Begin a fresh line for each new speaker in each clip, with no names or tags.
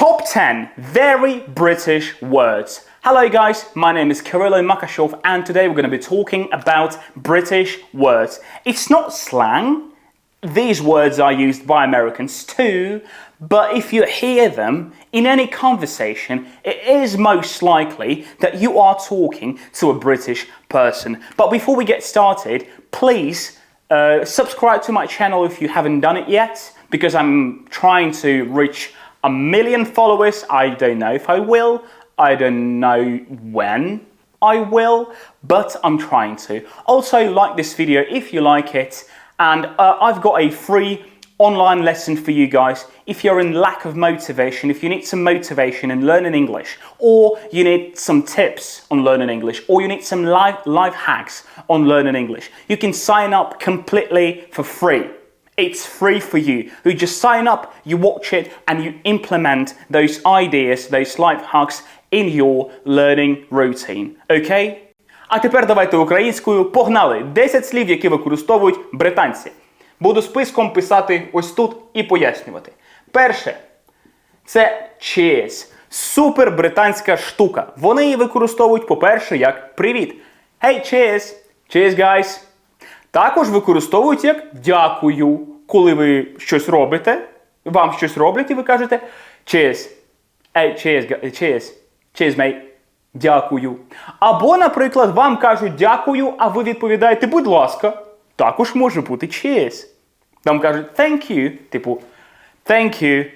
Top 10 very British words. Hello guys, my name is Kirilo Makashov and today we're going to be talking about British words. It's not slang. These words are used by Americans too, but if you hear them in any conversation, it is most likely that you are talking to a British person. But before we get started, please uh, subscribe to my channel if you haven't done it yet, because I'm trying to reach a million followers. I don't know if I will, I don't know when I will, but I'm trying to. Also, like this video if you like it, and uh, I've got a free online lesson for you guys if you're in lack of motivation, if you need some motivation in learning English, or you need some tips on learning English, or you need some life, life hacks on learning English. You can sign up completely for free. It's free for you. You just sign up, you watch it, and you implement those ideas, those life hacks in your learning routine. Okay? А тепер давайте українською. Погнали! 10 слів, які використовують британці. Буду списком писати ось тут і пояснювати. Перше, це cheers. Супер британська штука. Вони її використовують, по-перше, як привіт. Hey, cheers! Cheers, guys! Також використовують як дякую, коли ви щось робите, вам щось роблять, і ви кажете cheers. Hey, cheers, cheers. Cheers, mate. Дякую. Або, наприклад, вам кажуть дякую, а ви відповідаєте, будь ласка. Також може бути cheers. Там кажуть thank you, типу thank you.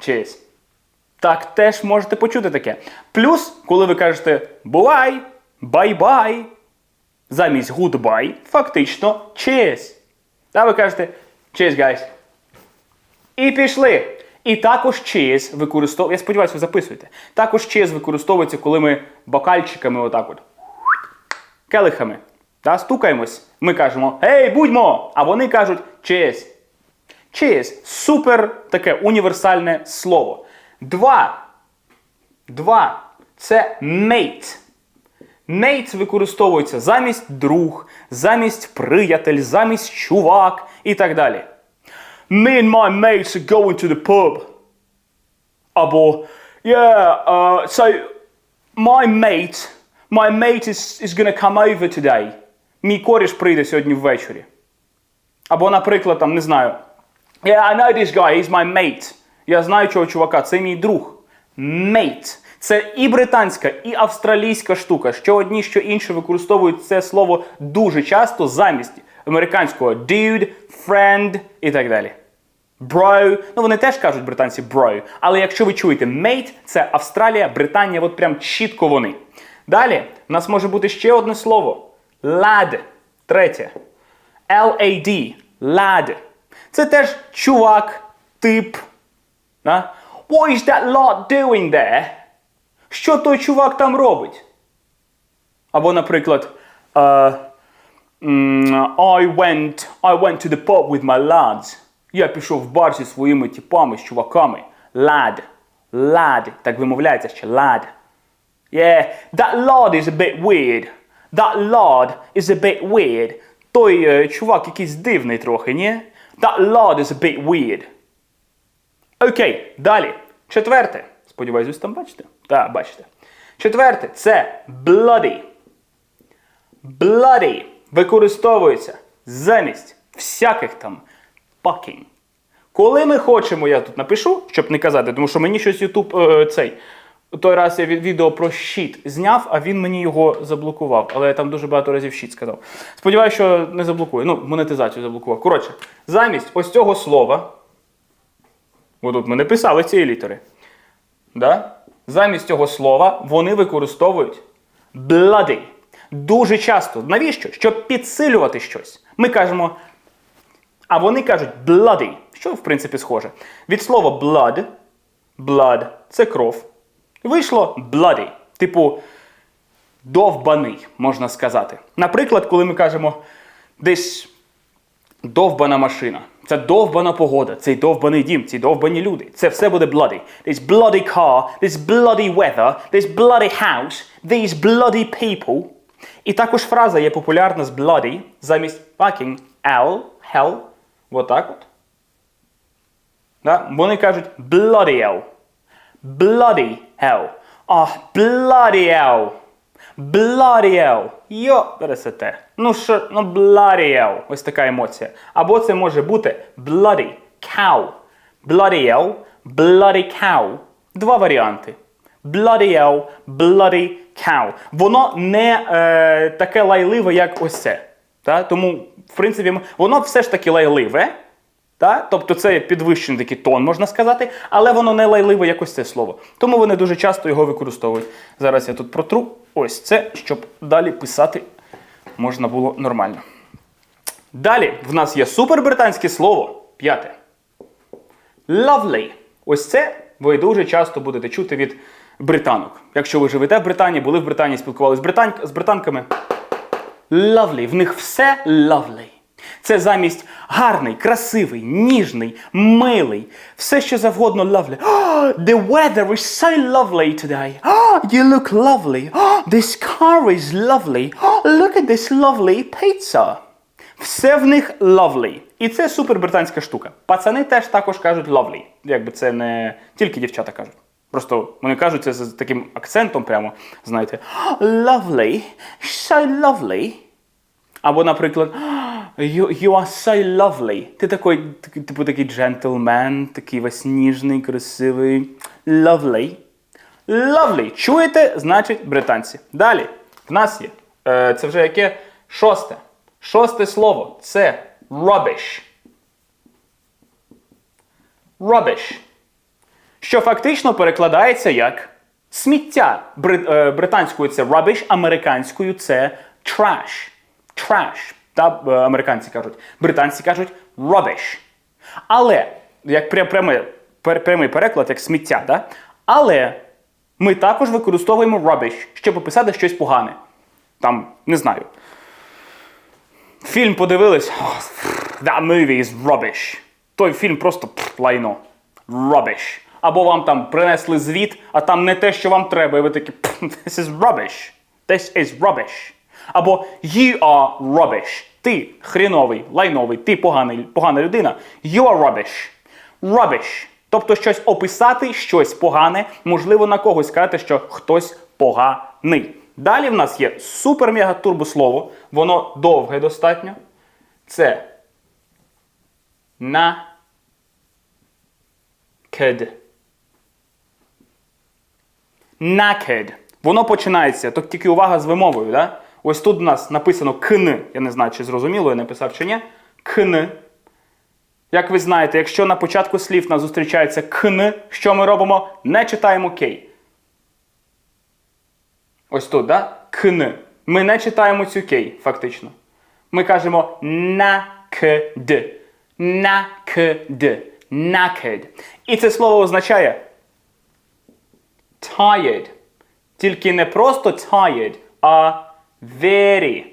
Cheers. Так теж можете почути таке. Плюс, коли ви кажете бувай, бай-бай, замість goodbye, фактично cheers. Та ви кажете cheers, guys. І пішли. І також cheers використовується. Я сподіваюся, ви записуєте. Також cheers використовується, коли ми бокальчиками отак от. Келихами. Та стукаємось. Ми кажемо Гей, будьмо! А вони кажуть cheers. Cheers. Супер таке універсальне слово. Два. Два. Це mate. Mate використовується замість друг, замість приятель, замість чувак і так далі. Me and my mates are going to the pub. Або Yeah, uh, so my mate, my mate is, is gonna come over today. Мій коріш прийде сьогодні ввечері. Або, наприклад, там, не знаю. Yeah, I know this guy, he's my mate. Я знаю цього чувака, це мій друг. Mate. Це і британська, і австралійська штука. Що одні, що інші використовують це слово дуже часто замість американського dude, friend і так далі. Bro, ну вони теж кажуть британці bro. Але якщо ви чуєте mate, це Австралія, Британія, от прям чітко вони. Далі у нас може бути ще одне слово. Lad. Третє. L-A-D. Lad. Це теж чувак, тип. What is that lot doing there? Що той чувак там робить? Або, наприклад, м, I went, I went to the pub with my lads. Я пішов в бар зі своїми типами, з чуваками. Lad. Lad. Так вимовляється ще lad. Yeah, that lad is a bit weird. That lad is a bit weird. Той е, чувак якийсь дивний трохи, ні? That lad is a bit weird. Окей, далі. Четверте. Сподіваюсь, ви там бачите? Так, бачите. Четверте це bloody. Bloody використовується замість всяких там fucking. Коли ми хочемо, я тут напишу, щоб не казати, тому що мені щось YouTube е, цей. Той раз я відео про щит зняв, а він мені його заблокував. Але я там дуже багато разів щит сказав. Сподіваюся, що не заблокує. Ну, монетизацію заблокував. Коротше, замість ось цього слова. Отут ми не писали цієї літери. Да? Замість цього слова вони використовують bloody. Дуже часто. Навіщо? Щоб підсилювати щось. Ми кажемо, а вони кажуть bloody, що в принципі схоже. Від слова blood, blood це кров. Вийшло bloody. Типу довбаний, можна сказати. Наприклад, коли ми кажемо десь довбана машина. Це довбана погода, цей довбаний дім, ці довбані люди. Це все буде bloody. This bloody car, this bloody weather, this bloody house, these bloody people. І також фраза є популярна з bloody замість fucking L, hell. Отак от. Да? Вони кажуть bloody hell. Bloody hell. А, bloody hell. Bloody hell. Йо, пересете. Ну що, ну bloody hell. Ось така емоція. Або це може бути bloody cow. Bloody hell, bloody cow. Два варіанти. Bloody hell, bloody cow. Воно не е, таке лайливе, як ось це. Та? Тому, в принципі, воно все ж таки лайливе. Та? Тобто це підвищений такий тон, можна сказати, але воно не лайливе як ось це слово. Тому вони дуже часто його використовують. Зараз я тут протру ось це, щоб далі писати можна було нормально. Далі в нас є супербританське слово. П'яте. Lovely. Ось це ви дуже часто будете чути від британок. Якщо ви живете в Британії, були в Британії, спілкувалися з, британ... з британками. Lovely. В них все lovely. Це замість гарний, красивий, ніжний, милий, все що завгодно lovely. The weather is so lovely today. You look lovely. Oh, car is lovely. Look at this lovely pizza. Все в них lovely. І це супер британська штука. Пацани теж також кажуть lovely. Якби це не тільки дівчата кажуть. Просто вони кажуть це з таким акцентом, прямо, знаєте, lovely, so lovely. Або, наприклад, you, you are so lovely. Ти такий, типу такий джентльмен, такий весь ніжний, красивий. Lovely. Lovely. Чуєте? Значить, британці. Далі. В нас є. Е, це вже яке? Шосте. Шосте слово. Це rubbish. Rubbish. Що фактично перекладається як сміття. Е, британською це rubbish, американською це trash. Trash. Та е, американці кажуть. Британці кажуть rubbish. Але, як пря- пряме- пер- прямий переклад, як сміття, да? але ми також використовуємо rubbish, щоб описати щось погане. Там, не знаю. Фільм подивились. «Oh, That movie is rubbish. Той фільм просто пф, лайно. Rubbish. Або вам там принесли звіт, а там не те, що вам треба, і ви такі «Пф, This is rubbish. This is rubbish. Або you are rubbish. Ти хріновий, лайновий, ти поганий, погана людина. You are rubbish. Rubbish. Тобто щось описати, щось погане, можливо, на когось сказати, що хтось поганий. Далі в нас є супер-мега-турбослово, воно довге достатньо. Це на кед. Naked. Воно починається, тут тільки увага з вимовою. Да? Ось тут у нас написано кн. Я не знаю, чи зрозуміло, я написав чи ні. Кн. Як ви знаєте, якщо на початку слів нас зустрічається кн, що ми робимо? Не читаємо кей. Ось тут, да? Кн. Ми не читаємо цю кей, фактично. Ми кажемо накд. Накд. Naked. І це слово означає tired. Тільки не просто tired, а very.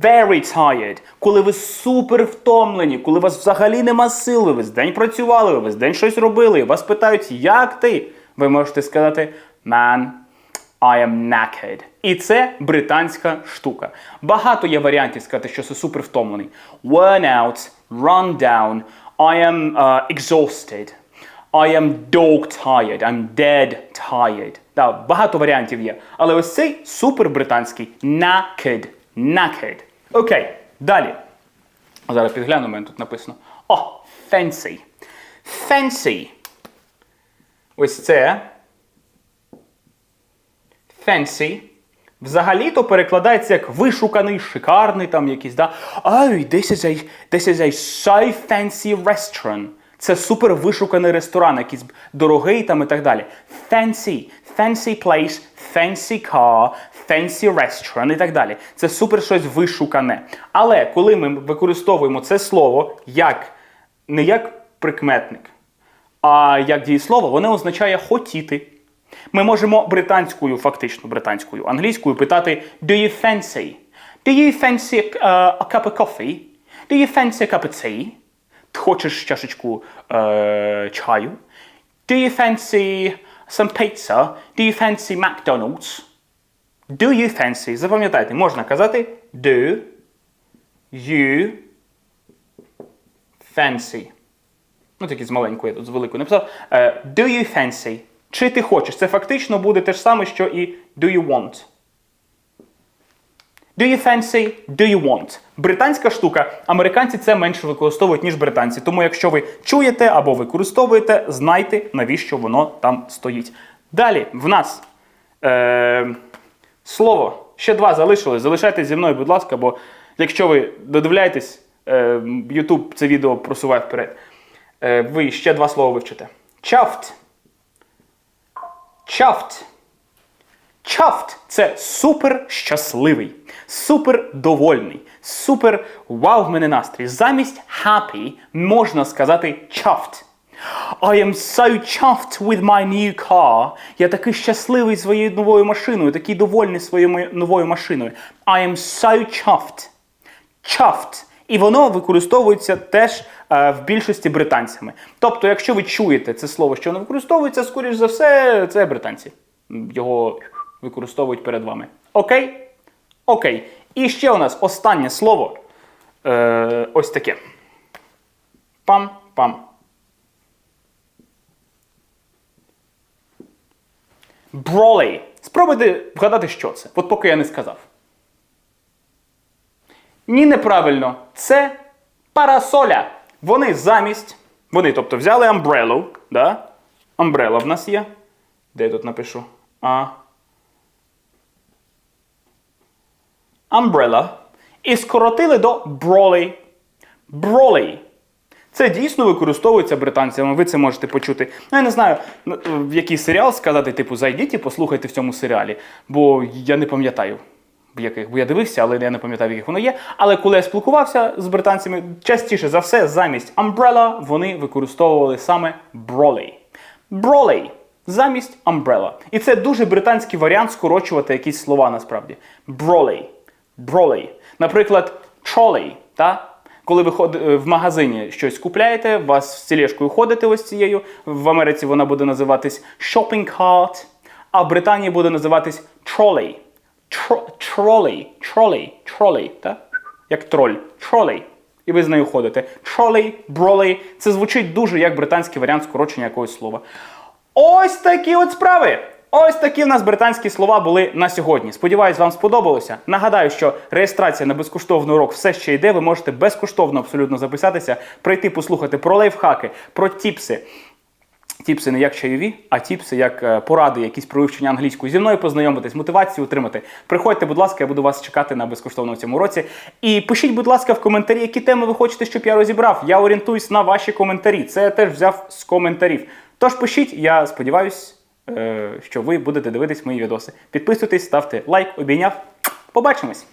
Very tired. Коли ви супер втомлені, коли у вас взагалі нема сил, ви весь день працювали, ви весь день щось робили, і вас питають, як ти? Ви можете сказати Man, I am knackered. І це британська штука. Багато є варіантів сказати, що це супер втомлений. Worn out, run down, I am uh, exhausted. I am dog tired, I'm dead tired. Да, багато варіантів є. Але ось цей супер британський knackered. Knackered. Окей, далі. Зараз підгляну, мене тут написано. О, fancy. Fancy. Ось це. Fancy. Взагалі-то перекладається як вишуканий, шикарний там якийсь, да? Oh, this is a, this is a so fancy restaurant. Це супер вишуканий ресторан, якийсь дорогий там і так далі. Fancy, fancy place, fancy car, fancy restaurant і так далі. Це супер щось вишукане. Але коли ми використовуємо це слово як не як прикметник, а як дієслово, воно означає хотіти. Ми можемо британською, фактично британською, англійською питати Do you fancy? Do you fancy uh, a cup of coffee? Do you fancy a cup of tea? Ти Хочеш чашечку е, чаю? Do you fancy some pizza? Do you fancy McDonald's? Do you fancy? Запам'ятайте, можна казати Do you fancy? Ну, тільки з маленькою, я тут з великою написав. Е, do you fancy? Чи ти хочеш? Це фактично буде те ж саме, що і do you want. Do you fancy? Do you want? Британська штука. Американці це менше використовують, ніж британці. Тому, якщо ви чуєте або використовуєте, знайте, навіщо воно там стоїть. Далі в нас е, слово. Ще два залишилось. Залишайтесь зі мною, будь ласка, бо якщо ви додивляєтесь, е, YouTube це відео просуває вперед. Е, ви ще два слова вивчите. Chuffed. Chuffed. Chuffed – це супер щасливий, супер довольний, супер вау в мене настрій. Замість happy можна сказати chuffed. I am so chuffed with my new car. Я такий щасливий своєю новою машиною, такий довольний своєю новою машиною. I am so chuffed. Chuffed. І воно використовується теж е, в більшості британцями. Тобто, якщо ви чуєте це слово, що воно використовується, скоріш за все, це британці. Його використовують перед вами. Окей? Окей. І ще у нас останнє слово. Е, ось таке. Пам-пам. Бролей. Спробуйте вгадати, що це. От поки я не сказав. Ні, неправильно. Це парасоля. Вони замість. Вони, тобто, взяли амбрелу. Да? Амбрела в нас є. Де я тут напишу? А. Umbrella. І скоротили до бролей. Бролей. Це дійсно використовується британцями. Ви це можете почути. Ну, я не знаю, в який серіал сказати, типу, зайдіть і послухайте в цьому серіалі. Бо я не пам'ятаю, в яких. Бо я дивився, але я не пам'ятаю, в яких воно є. Але коли я спілкувався з британцями, частіше за все, замість umbrella вони використовували саме broley. Broley замість umbrella. І це дуже британський варіант скорочувати якісь слова насправді. Broley. Broley. Наприклад, trolley, та? Коли ви ход- е, в магазині щось купляєте, вас з тележкою ходите ось цією. В Америці вона буде називатись shopping cart, а в Британії буде називатись trolley. Тро- Trolley, trolley, trolley, та? як троль. Trolley. І ви з нею ходите. Trolley, broley. Це звучить дуже як британський варіант скорочення якогось слова. Ось такі от справи. Ось такі в нас британські слова були на сьогодні. Сподіваюсь, вам сподобалося. Нагадаю, що реєстрація на безкоштовний урок все ще йде. Ви можете безкоштовно абсолютно записатися, прийти послухати про лайфхаки, про тіпси. Тіпси не як чайові, а тіпси як е, поради, якісь про вивчення англійської зі мною познайомитись, мотивацію отримати. Приходьте, будь ласка, я буду вас чекати на безкоштовному цьому році. І пишіть, будь ласка, в коментарі, які теми ви хочете, щоб я розібрав. Я орієнтуюсь на ваші коментарі. Це я теж взяв з коментарів. Тож пишіть, я сподіваюсь, що ви будете дивитись мої відоси. Підписуйтесь, ставте лайк, обійняв. Побачимось!